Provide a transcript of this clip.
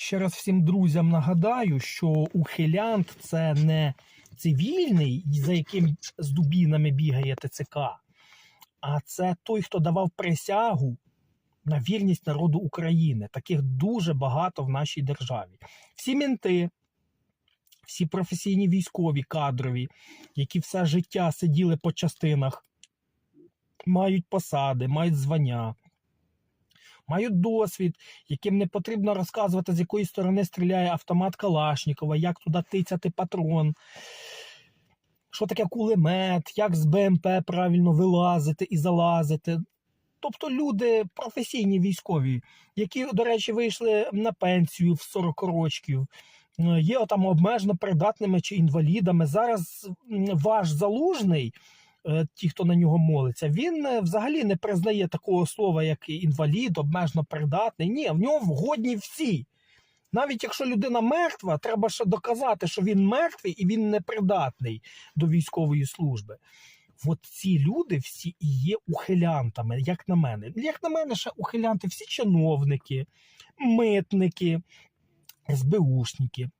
Ще раз всім друзям нагадаю, що ухилянт це не цивільний, за яким з дубінами бігає ТЦК, а це той, хто давав присягу на вірність народу України. Таких дуже багато в нашій державі. Всі мінти, всі професійні військові кадрові, які все життя сиділи по частинах, мають посади, мають звання. Мають досвід, яким не потрібно розказувати, з якої сторони стріляє автомат Калашнікова, як туди тицяти патрон, що таке кулемет, як з БМП правильно вилазити і залазити. Тобто люди професійні військові, які, до речі, вийшли на пенсію в 40 років, е, є там обмежено придатними чи інвалідами. Зараз ваш залужний, ті, хто на нього молиться, він е, взагалі не признає такого слова, як інвалід, обмежено придатний. Ні, в нього вгодні всі. Навіть якщо людина мертва, треба ще доказати, що він мертвий і він непридатний до військової служби. От ці люди всі і є ухилянтами, як на мене. Як на мене, ще ухилянти всі чиновники, митники, СБУшники.